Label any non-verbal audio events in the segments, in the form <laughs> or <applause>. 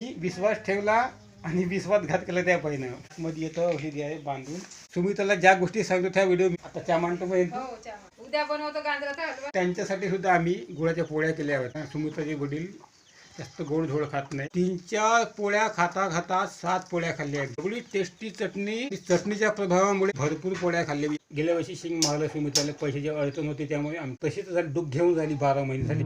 विश्वास ठेवला आणि विश्वासघात केला त्या पाहिनं मध्ये येतं औषधी आहे बांधून. तुम्ही त्याला ज्या गोष्टी सांगतो त्या व्हिडिओ आता त्या मांडतो हो चहा उद्या बनवतो गांजराचा त्यांच्यासाठी सुद्धा आम्ही गुळाच्या पोळ्या केल्या होत्या. सुमित्राचे वडील जास्त गोड धोड खात नाही. तीन चार पोळ्या खाता खाता सात पोळ्या खाल्ल्या एवढी टेस्टी चटणी चटणीच्या प्रभावामुळे भरपूर पोळ्या खाल्ल्या. गेल्या वर्षी शिंग महाला सुमित्राला पैशाची अडचण होती त्यामुळे आम्ही तशीच डूब घेऊन झाली बारा महिने झाली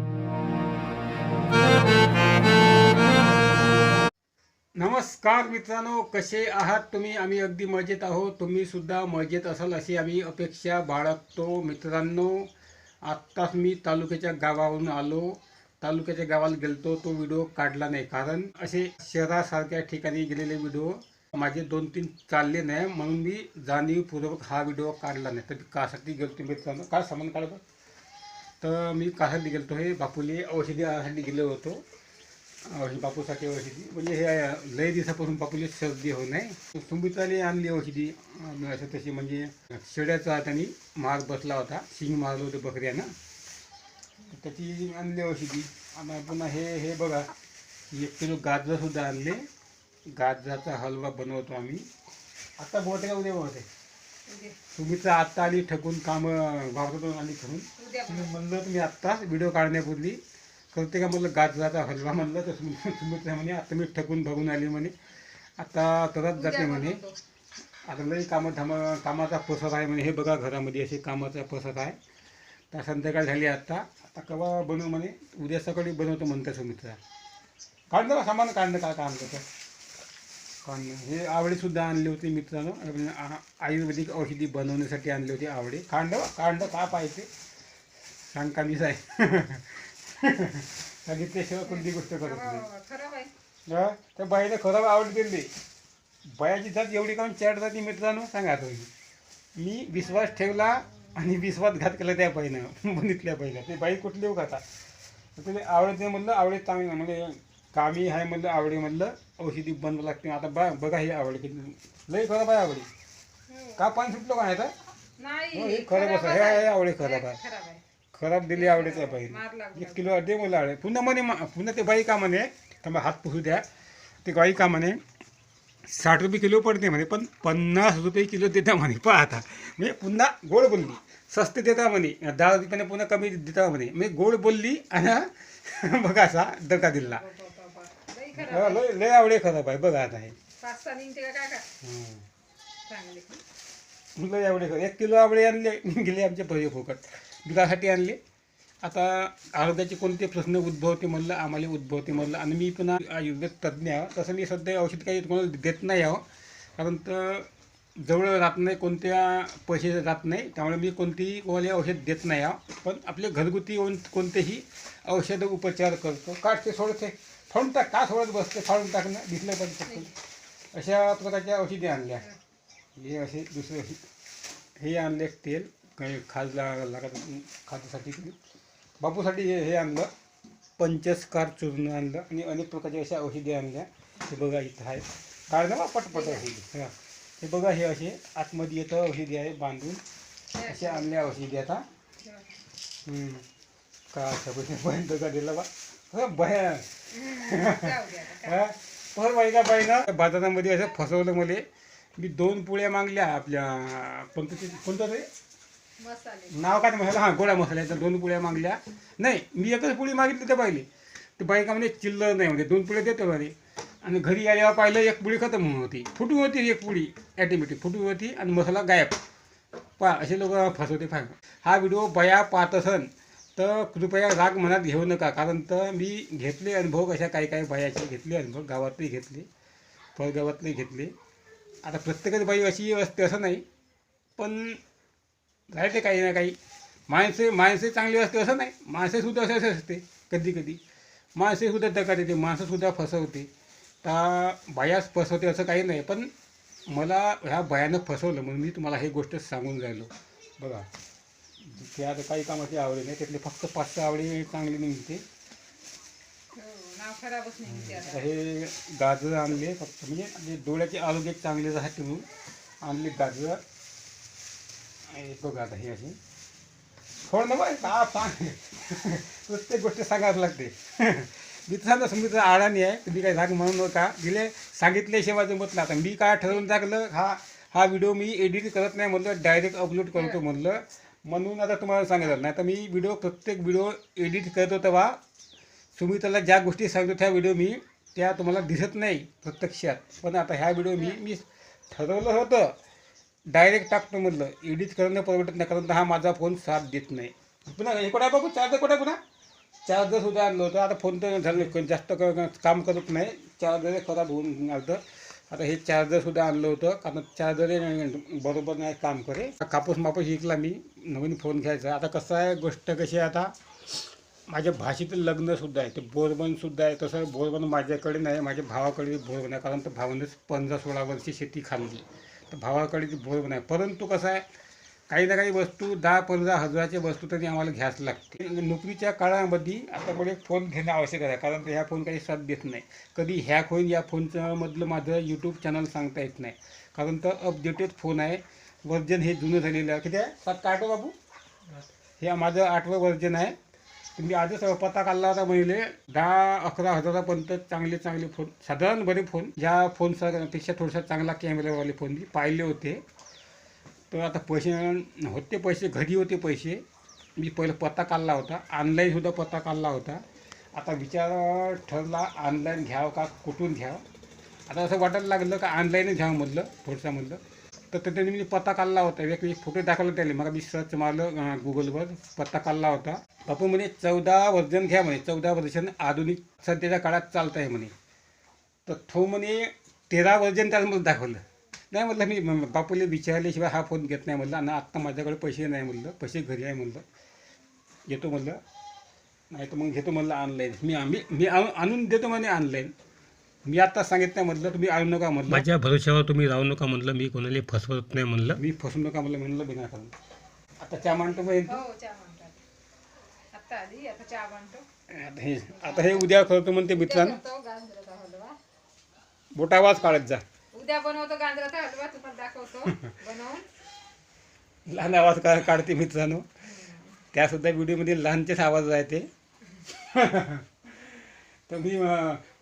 नमस्कार मित्रांनो कसे आहात तुम्ही? आम्ही अगदी मजेत आहोत. तुम्ही सुद्धा मजेत असाल अशी आम्ही अपेक्षा बाळगतो मित्रांनो. आत्ताच मी तालुक्याच्या गावावरून आलो. तालुक्याच्या गावाला गेलतो. तो व्हिडिओ काढला नाही. कारण असे शहरासारख्या ठिकाणी गेलेले व्हिडिओ माझे दोन तीन चालले नाही. म्हणून मी जाणीवपूर्वक हा व्हिडिओ काढला नाही. तर कासाठी गेलतो मित्रांनो. काय सामान काढतो तर मी कासाठी गेलतो हे बापूले औषधी आणायसाठी गेलो होतो. बापूसाठी औषधी. म्हणजे हे लय दिवसापासून बापूले सर्दी होऊ नये सुंबिताने आणली औषधी. असं तशी म्हणजे शेड्याचा त्यांनी मार बसला होता. शिंग मारलं होतं बकऱ्यानं. त्याची आणली औषधी. आणि पुन्हा हे हे बघा. एक किलो गाजरसुद्धा आणले. गाजराचा हलवा बनवतो आम्ही. आता बोलते का उद्या बोलते? सुमित्रा आत्ता आली ठकून कामं वावरातून आली ठरून म्हणलं तुम्ही आत्ताच व्हिडिओ काढण्यापूर्वी. करते का म्हणलं गाजराचा हलवा म्हणलं तर तुम्ही म्हणे आता मी ठकून बघून आली म्हणे. आता करत जाते म्हणे. आता लई कामं धाम कामाचा पसर आहे म्हणे. हे बघा घरामध्ये असे कामाचा पसर आहे. तर संध्याकाळ झाली आता. आता केव्हा बनवू म्हणे? उद्या सकाळी बनवतो म्हणतं सुमित्रा. काढलं का सामान काढणं काय काम करतं. काढणं हे आवडेसुद्धा आणले होते मित्रांनो. आयुर्वेदिक औषधी बनवण्यासाठी आणले होते आवडे. काढलं काढलं का पाहिजे सांग का मीच आहे <laughs> सांगितल्याशिवाय कोणती गोष्ट करत नाही. हो, आहे त्या बाईला खराब आवड दिली बायाची जात एवढी काऊन चॅट जाती मित्रांनो सांगा तुम्ही. मी विश्वास ठेवला आणि विश्वासघात केला त्या बाईनं. बनितल्या बाईला. ते बाई कुठली का तुला आवडत नाही म्हणलं आवडे चांगली म्हणजे कामी आहे म्हणलं आवडे म्हणलं औषधी बनवं लागते. आता बा बघा हे आवडे किती. लई खराब आहे आवडी. हो. का पाणी सुटलं का नाही तर नाही हो, हे खराब असं. हे हे आवडे खराब आहे. खराब दिली आवडे त्या बाईने मार लागला. एक किलो दे मला आवडे पुन्हा म्हणे पुन्हा ते बाई का म्हणे थांबा हात पुसू द्या. ते बाई का म्हणे साठ रुपये किलो पडते म्हणे पण पन्नास रुपये किलो देता म्हणे. पहा आता. म्हणजे पुन्हा गोड बोलली. सस्ते देता म्हणे. दहा रुपयाने पुन्हा कमी देता म्हणे. मी गोड बोलली आणि <laughs> बघा असा दका दिला. लई खराब हा, आहे. लय लय आवडे खराब आहे. बघा आता हे. हं. लय आवडे खरं एक किलो आवडे आणले <laughs> गेले आमचे पैसे फुकट. दुधासाठी आणले. आता आरोग्याचे कोणते प्रश्न उद्भवते म्हणलं आम्हाला उद्भवते म्हणलं आणि मी पुन्हा आयुर्वेद तज्ज्ञ आहे. तसं मी सध्या औषध काही कोणाला देत नाही आहो. कारण तर जवळ राहत नाही कोणत्या पैसे जात नाही. त्यामुळे मी कोणतीही कोणाला औषध देत नाही आहो. पण आपले घरगुती येऊन कोणतेही औषध उपचार करतो. काढते सोडते. फाडून टाक का सोडत बसते? फाडून टाकणं दिसलं पण अशा प्रकारच्या औषधी आणल्या. हे असे दुसरे हे आणले तेल. काही खाजला लागत खाद्यासाठी बापूसाठी हे हे आणलं. पंचस्कार चूर्ण आणलं आणि अनेक प्रकारच्या अशा औषधी आणल्या. हे बघा इथं आहे. काढलं ना पटपट औषधी. हां. हे बघा हे असे आतमध्ये येतं औषधी आहे बांधून. असे आणल्या औषधी आता. का सगळं बहीण का दिला बा हो. हा. पर बाई का बाई ना बाजारामध्ये असं फसवलं मला. मी दोन पुळ्या मागल्या आपल्या ते कोणतं ते मसाले नाव काय ते मसाला हां गोळ्या मसाल्याच्या दोन पुळ्या मागल्या. नाही मी एकच पुळी मागितली त्या पाहिली. ते बायका म्हणजे चिल्लर नाही म्हणजे दोन पुळ्या देतो बरे आणि घरी आल्यावर पाहिलं एक पुळी खतम म्हणून होती. फुटून होती एक पुळी ॲटोमॅटिक. फुटून होती आणि मसाला गायब. पा असे लोक फसवते फाय हा व्हिडिओ बया पाहत असन तर कृपया राग मनात घेऊ नका. कारण तर मी घेतले अनुभव कशा काही काही बायाचे. घेतले अनुभव. गावातले घेतले. परगावातले घेतले. आता प्रत्येकच बाई अशी असते असं नाही. पण राहते काही ना काही. माणसे माणसे चांगली असते असं नाही. माणसेसुद्धा असे असे असते कधी कधी. माणसेसुद्धा दकात येते माणसंसुद्धा फसवते. त्या बायास फसवते असं काही नाही पण मला ह्या बायानं फसवलं म्हणून मी तुम्हाला हे गोष्ट सांगून राहिलो. बघा ते आता काही कामाची आवडी नाही त्यातले फक्त पाच सहा आवडी चांगली निघते हे गाजर आणले फक्त म्हणजे डोळ्याचे आरोग्य चांगले राहते म्हणून आणले गाजर. बघा आता हे अशी थोडं ना बाय का सांग. प्रत्येक गोष्ट सांगावं लागते. मित्रांनो समित्र आडाणी आहे तुम्ही काय राग म्हणून नका. दिले सांगितल्याशिवाय जमत नाही. आता मी काय ठरवून टाकलं हा हा व्हिडिओ मी एडिट करत नाही म्हणलं डायरेक्ट अपलोड करतो म्हणलं. म्हणून आता तुम्हाला सांगितलं नाही तर मी व्हिडिओ प्रत्येक व्हिडिओ एडिट करतो तेव्हा सुमित्राला ज्या गोष्टी सांगतो त्या व्हिडिओ मी त्या तुम्हाला दिसत नाही प्रत्यक्षात. पण आता ह्या व्हिडिओ मी मी ठरवलं होतं. डायरेक्ट टाकतो म्हटलं एडिट करणं परवडत नाही कारण हा माझा फोन साथ देत नाही. पुन्हा हे कुठं आहे चार्जर कुठं पुन्हा? चार्जर सुद्धा आणलं होतं. आता फोन तर झालं जास्त काम करत नाही. चार्जर खराब होऊन आलं आता हे चार्जरसुद्धा आणलं होतं. कारण चार्जर बरोबर नाही काम करे. कापूस मापूस शिकला मी. नवीन फोन घ्यायचा. आता कसं आहे गोष्ट कशी आहे आता? माझ्या भाषेतील लग्नसुद्धा आहे. ते बोरबनसुद्धा आहे. तसं बोरबन माझ्याकडे नाही माझ्या भावाकडे बोरबन आहे. कारण तर भावानेच पंधरा सोळा वर्षी शेती खाल्ली. तर भावाकडे ती नाही. परंतु कसं आहे काही ना काही वस्तू दहा पंधरा हजाराच्या वस्तू तरी आम्हाला घ्यायच लागते. नोकरीच्या काळामध्ये आता मला फोन घेणं आवश्यक आहे कारण ह्या फोन काही साथ देत नाही. कधी हॅक होईल या फोनचं मधलं माझं यूट्यूब चॅनल सांगता येत नाही. कारण तर अपडेटेड फोन आहे वर्जन हे जुनं झालेलं आहे. किती आहे? सात आठवं हो बाबू? हे माझं आठवं वर्जन आहे. तुम्ही आजच पत्ता काढला होता म्हणजे दहा अकरा हजारापर्यंत चांगले चांगले फोन साधारण बरे फोन ज्या फोनपेक्षा थोडासा चांगला कॅमेरावाले फोन मी पाहिले होते. तर आता पैसे होते पैसे घरी होते पैसे. मी पहिले पत्ता काढला होता. ऑनलाईनसुद्धा पत्ता काढला होता. आता विचार ठरला ऑनलाईन घ्यावं का कुठून घ्यावं? आता असं वाटायला लागलं का ऑनलाईनच घ्यावं म्हटलं थोडंसं म्हटलं तर त्यांनी मी पत्ता काढला होता. एक एक फोटो दाखवला त्याला मग मी सर्च मारलं गुगलवर पत्ता काढला होता. बापू म्हणे चौदा वर्जन घ्या म्हणे. चौदा वर्जन आधुनिक सध्याच्या काळात चालत आहे म्हणे. तर तो म्हणे तेरा वर्जन त्याला मला दाखवलं. नाही म्हटलं मी बापूले बापूला विचारल्याशिवाय हा फोन घेत नाही म्हटलं. आणि आत्ता माझ्याकडे पैसे नाही म्हटलं. पैसे घरी आहे म्हटलं. घेतो म्हटलं. नाही तर मग घेतो म्हणलं ऑनलाईन मी आम्ही मी आणून आणून देतो म्हणे ऑनलाईन मी आता सांगितलं म्हटलं तुम्ही आणू नका म्हटलं. माझ्या भरोश्यावर तुम्ही राहू नका म्हणलं मी कोणाला फसवत नाही म्हणलं मी फसू नका म्हणलं म्हणलं बिना कारण आता चहा मांडतो मग हो चहा म्हणतात आता आली आता चहा म्हणतो आता हे आता हे उद्या करतो म्हणते मित्रांनो. गाजराचा हलवा. मोठा आवाज काढत जा. उद्या बनवतो गाजराचा हलवा तुम्हाला दाखवतो बनवून. लहान आवाज का काढते मित्रांनो. त्यासुद्धा व्हिडिओमध्ये लहानचेच आवाज आहे ते. तर मी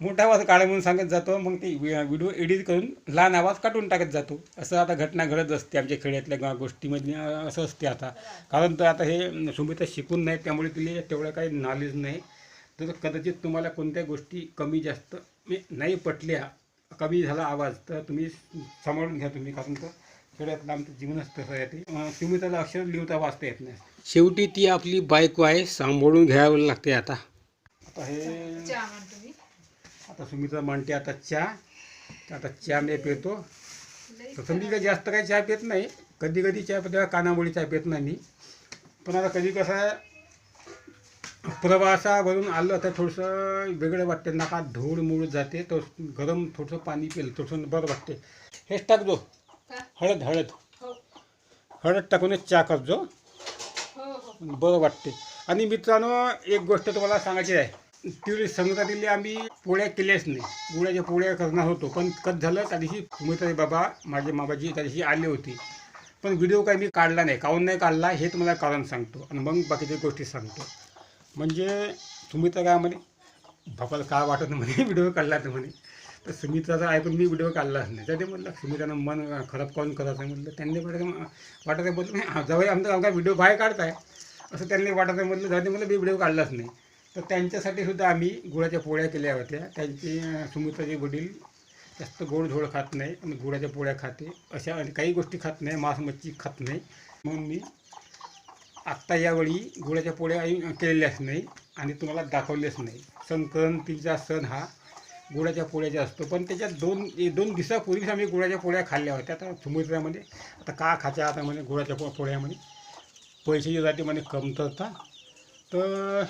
मोठा आवाज काढा म्हणून सांगत जातो. मग ती व्हिडिओ एडिट करून लहान आवाज काढून टाकत जातो. असं आता घटना घडत असते आमच्या खेड्यातल्या गोष्टीमध्ये. असं असते आता. कारण तर आता हे सुमिता शिकून नाही त्यामुळे तिला तेवढं काही नॉलेज नाही. तर कदाचित तुम्हाला कोणत्या गोष्टी कमी जास्त नाही पटल्या कमी झाला आवाज तर तुम्ही सांभाळून घ्या तुम्ही. कारण तर खेड्यातलं आमचं जीवनच तसं आहे ते. सुमिताला अक्षर लिहिता वाचता येत नाही. शेवटी ती आपली बायको आहे सांभाळून घ्यावं लागते आता. आता हे चहा म्हणतो मी. आता सुमित्रा म्हणते आता चहा. तर आता चहा मी पितो. तसं मी काही जास्त काही चहा पित नाही. कधी कधी चहा पितो कानामुळे चहा पित नाही मी. पण आता कधी कसं आहे प्रवासावरून आलं तर थोडंसं वेगळं वाटते. नाकात धूळ मूळ जाते तर गरम थोडंसं पाणी पिलं थोडंसं बरं वाटते. हेच टाकजो का? हळद हळद. हो. हळद टाकूनच चहा करजो हो हो. बरं वाटते. आणि मित्रांनो एक गोष्ट तुम्हाला सांगायची आहे. ती संक्रांतीला आम्ही. पोळ्या केल्याच नाही. गुळाच्या पोळ्या करणार होतो. पण कसं झालं त्या दिवशी सुमित्राचे बाबा माझे मामाजी त्या दिवशी आले होते. पण व्हिडिओ काही मी काढला नाही. काहून नाही काढला हे तुम्हाला कारण सांगतो. आणि मग बाकीच्या गोष्टी सांगतो. म्हणजे सुमित्रा काय म्हणे बापाला काय वाटत नाही म्हणे व्हिडिओ काढला तर म्हणे. तर सुमित्राचं ऐकून मी व्हिडिओ काढलाच नाही. तर म्हटलं सुमित्रानं मन खराब काऊन करायचं? म्हटलं त्यांनी वाटत वाटत आहे नाही. जवळ आमचा आमचा व्हिडिओ बाहेर काढताय. असं त्यांनी वाटत आहे म्हटलं जाऊ दे म्हटलं मी व्हिडिओ काढलाच नाही. तर त्यांच्यासाठी सुद्धा आम्ही गुळाच्या पोळ्या केल्या होत्या. त्यांचे सुमित्राचे वडील जास्त गोड झोड खात नाही आणि गुळाच्या पोळ्या खाते. अशा आणि काही गोष्टी खात नाही मांस मच्छी खात नाही. म्हणून मी आत्ता यावेळी गुळाच्या पोळ्या केलेल्याच नाही आणि तुम्हाला दाखवलेच नाही. संक्रांतीचा सण हा गुळाच्या पोळ्याचा असतो. पण त्याच्यात दोन दोन दिवसापूर्वीच आम्ही गुळाच्या पोळ्या खाल्ल्या होत्या. आता सुमित्रामध्ये आता का खायच्या आता म्हणे गुळाच्या पो पोळ्यामध्ये? पैशाची जाते म्हणे कमतरता. तर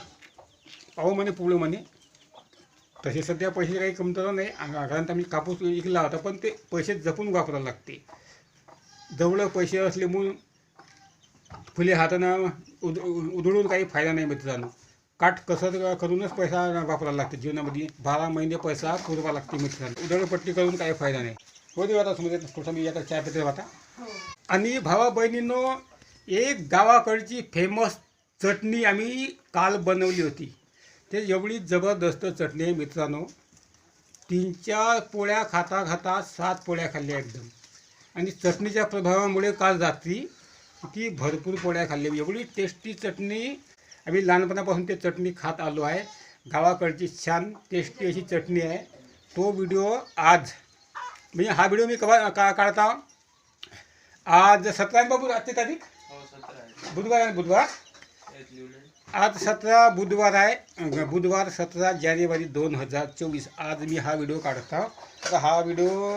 पाहू म्हणे पुढे म्हणे तसे सध्या पैसे काही कमतरता नाही. कारण आम्ही कापूस विकला होता पण ते पैसे जपून वापरावं लागते. जवळ पैसे असल्यामुळे फुले हातानं उद उधळून काही फायदा नाही मित्रांनो. काट कसरत करूनच पैसा वापरायला लागते जीवनामध्ये. बारा महिने पैसा पुरवा लागते मित्रांनो. उधळपट्टी करून काही फायदा नाही. हो दे आता समजा थोडसा मी आता चहा पिते आता. आणि भावा बहिणींनो एक गावाकडची फेमस चटणी आम्ही काल बनवली होती. ते एवढी जबरदस्त चटणी आहे मित्रांनो. तीन चार पोळ्या खाता खाता सात पोळ्या खाल्ल्या एकदम. आणि चटणीच्या प्रभावामुळे काल रात्री किती भरपूर पोळ्या खाल्ल्या. एवढी टेस्टी चटणी. आम्ही लहानपणापासून ते चटणी खात आलो आहे. गावाकडची छान टेस्टी अशी चटणी आहे. तो व्हिडिओ आज. म्हणजे हा व्हिडिओ मी कवा का काढता? आज सतरा बाबू आजची तारीख? बुधवार आहे बुधवार? आज सतरा बुधवार आहे. बुधवार सतरा जानेवारी दोन हजार चोवीस. आज मी हा व्हिडिओ काढता तर हा व्हिडिओ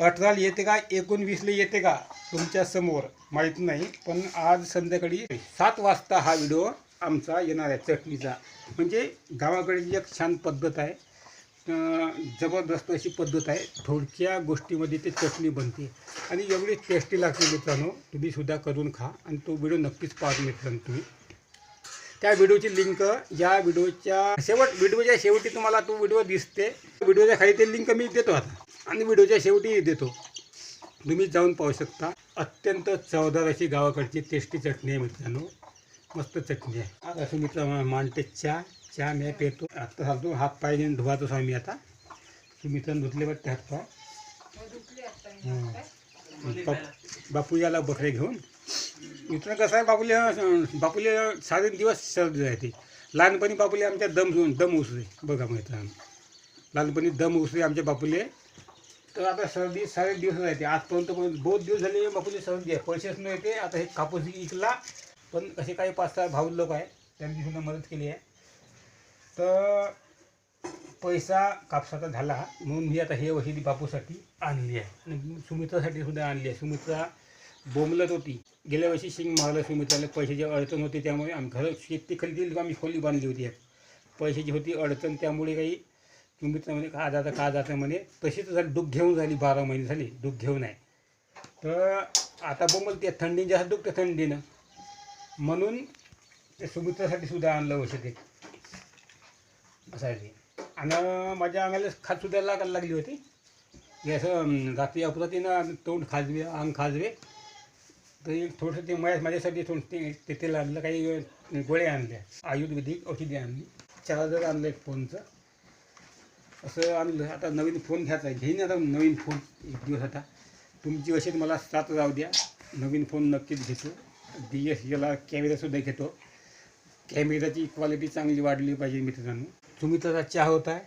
अठराला येते का एकोणवीसला येते का तुमच्यासमोर माहीत नाही पण आज संध्याकाळी सात वाजता हा व्हिडिओ आमचा येणार आहे चटणीचा. म्हणजे गावाकडची एक छान पद्धत आहे. जबरदस्त अशी पद्धत आहे. थोडक्या गोष्टीमध्ये ते चटणी बनते. आणि एवढी टेस्टी लागते मित्रांनो. तुम्ही सुद्धा करून खा. आणि तो व्हिडिओ नक्कीच पाहत मित्रांनो तुम्ही. त्या व्हिडिओची लिंक या व्हिडिओच्या शेवट व्हिडिओच्या शेवटी तुम्हाला तो व्हिडिओ दिसते. व्हिडिओच्या खाली ते लिंक मी देतो आता. आणि व्हिडिओच्या शेवटी देतो. तुम्ही जाऊन पाहू शकता. अत्यंत चवदार अशी गावाकडची टेस्टी चटणी आहे मित्रांनो. मस्त चटणी आहे. आता असं मित्र मांडते चहा. चहा मी पितो. आत्ता सांगतो हात पाय घेऊन धुवातोच आहे मी आता सुमित्रांनी धुतले वाटते हात पाय. बापू याला बकरे घेऊन. मित्र कसं आहे बापूले बापुले बापूले साडे दिवस सर्दी राहते लहानपणी बापूले आमच्या दम दम उसरे बघा मित्रांनो. लहानपणी दम उसरे आमच्या बापूले. तर आता सर्दी साडे दिवस राहते आजपर्यंत पण बहुत दिवस झाले बापूले सर्दी आहे. पैसेच नाही येते आता हे कापूस इकला पण असे काही पाच सहा भाऊ लोक आहे त्यांनी सुद्धा मदत केली आहे. तर पैसा कापसाचा झाला. म्हणून मी आता हे औषधी बापूसाठी आणली आहे. आणि सुमित्रासाठी सुद्धा आणली आहे. सुमित्रा बोंबलत होती. गेल्या वर्षी शिंग महालक्ष्मी त्याला पैशाची अडचण होती त्यामुळे आम्ही घर शेती खरेदी आम्ही खोली बांधली होती. पैशाची होती अडचण त्यामुळे काही सुमित्रा म्हणे का जातं का जातं म्हणे. तशीच झाली दुःख घेऊन झाली बारा महिने झाली दुःख घेऊन आहे तर आता बोंबलते थंडी जास्त दुखते थंडीनं. म्हणून ते सुमित्रासाठी सुद्धा आणलं वर्ष ते असं आहे ते आणि माझ्या अंगाला खात सुद्धा लागायला लागली होती. हे असं रात्री अपरातीनं तोंड खाजवे अंग खाजवे. तर एक थोडंसं ते माझ्या माझ्यासाठी थोडं तिथे लागलं आणलं काही गोळ्या आणल्या. आयुर्वेदिक औषधी आणली. चार्जर आणलं एक फोनचं. असं आणलं. आता नवीन फोन घ्यायचा आहे. घेईन आता नवीन फोन एक दिवस आता. तुमची अशीच मला साथ राहू द्या. नवीन फोन नक्कीच घेतो. डी एस एला कॅमेरासुद्धा घेतो. कॅमेराची क्वालिटी चांगली वाढली पाहिजे मित्रांनो. तुम्ही तर चहा होत आहे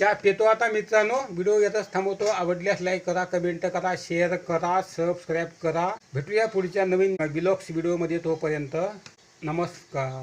चहा पितो आता मित्रांनो. व्हिडिओ येतच थांबवतो. आवडल्यास लाईक करा कमेंट करा शेअर करा सबस्क्राईब करा. भेटूया पुढच्या नवीन ब्लॉग्स व्हिडिओमध्ये तोपर्यंत. नमस्कार.